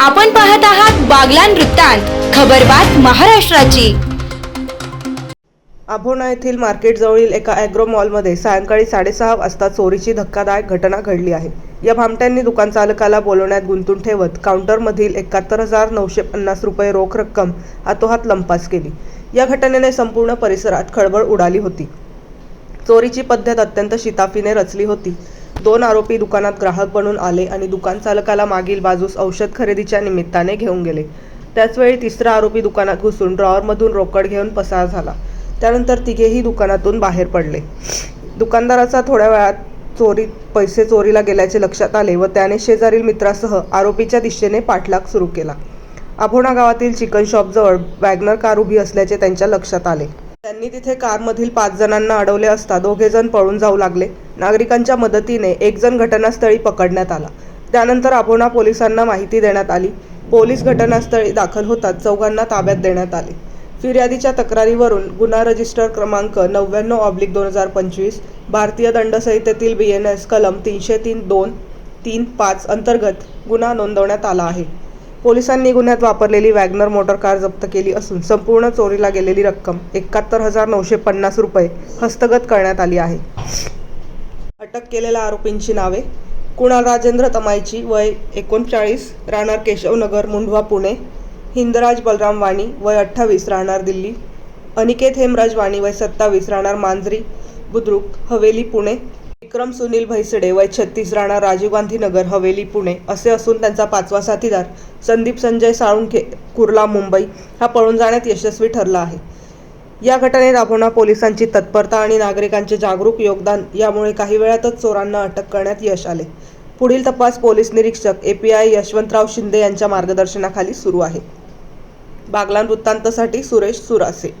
आपण पाहत आहात बागलान वृत्तांत खबरबात महाराष्ट्राची. अभोणा येथील मार्केटजवळील एका ॲग्रो मॉलमध्ये सायंकाळी साडेसहा वाजता चोरीची धक्कादायक घटना घडली आहे. या भामट्यांनी दुकान चालकाला बोलवण्यात गुंतून ठेवत काउंटरमधील एकाहत्तर हजार नऊशे पन्नास रुपये रोख रक्कम हातोहात लंपास केली. या घटनेने संपूर्ण परिसरात खळबळ उडाली होती. चोरीची पद्धत अत्यंत शिताफीने रचली होती. दोन आरोपी दुकानात ग्राहक बनून आले आणि दुकान चालकाला मागील बाजूस औषध खरेदीच्या निमित्ताने घेऊन गेले. त्याचवेळी तिसरा आरोपी दुकानात घुसून ड्रॉवरमधून रोकड घेऊन पसार झाला. त्यानंतर तिघेही दुकानातून बाहेर पडले. दुकानदाराचा थोड्या वेळात चोरी पैसे चोरीला गेल्याचे लक्षात आले व त्याने शेजारील मित्रासह आरोपीच्या दिशेने पाठलाग सुरू केला. आभोणा गावातील चिकन शॉपजवळ वॅगनर कार उभी असल्याचे त्यांच्या लक्षात आले. त्यांनी तिथे कारमधील पाच जणांना अडवले असता दोघे जण पळून जाऊ लागले. नागरिकांच्या मदतीने एक जण घटनास्थळी पकडण्यात आला. त्यानंतर आभोणा पोलिसांना माहिती देण्यात आली. पोलीस घटनास्थळी दाखल होतात चौघांना ताब्यात देण्यात आले. फिर्यादीच्या तक्रारीवरून गुन्हा रजिस्टर क्रमांक नव्याण्णव ऑब्लिक दोन हजार पंचवीस भारतीय दंडसंहितेतील बी एन एस कलम तीनशे तीन दोन तीन पाच अंतर्गत गुन्हा नोंदवण्यात आला आहे. पोलिसांनी गुन्ह्यात वापरलेली वॅगनर मोटर कार जप्त केली असून संपूर्ण चोरीला गेलेली रक्कम एकाहत्तर हजार नऊशे पन्नास रुपये हस्तगत करण्यात आली आहे. अटक केलेल्या आरोपींची नावे? कुणाल राजेंद्र तमायची वय एकोणचाळीस राहणार केशवनगर मुंढवा पुणे. हिंदराज बलराम वाणी वय अठ्ठावीस राहणार दिल्ली. अनिकेत हेमराज वाणी वय सत्तावीस राहणार मांजरी बुद्रुक हवेली पुणे. विक्रम सुनील भैसडे वय छत्तीस राणा राजीव गांधी नगर हवेली पुणे असे असून त्यांचा पाचवा साथीदार संदीप संजय साळुंखे कुर्ला मुंबई हा पळून जाण्यात यशस्वी ठरला आहे. या घटनेत आभोणा पोलिसांची तत्परता आणि नागरिकांचे जागरूक योगदान यामुळे काही वेळातच चोरांना अटक करण्यात यश आले. पुढील तपास पोलीस निरीक्षक A P I Yashwantrao Shinde यांच्या मार्गदर्शनाखाली सुरू आहे. बागलान वृत्तांतसाठी सुरेश सुरासे.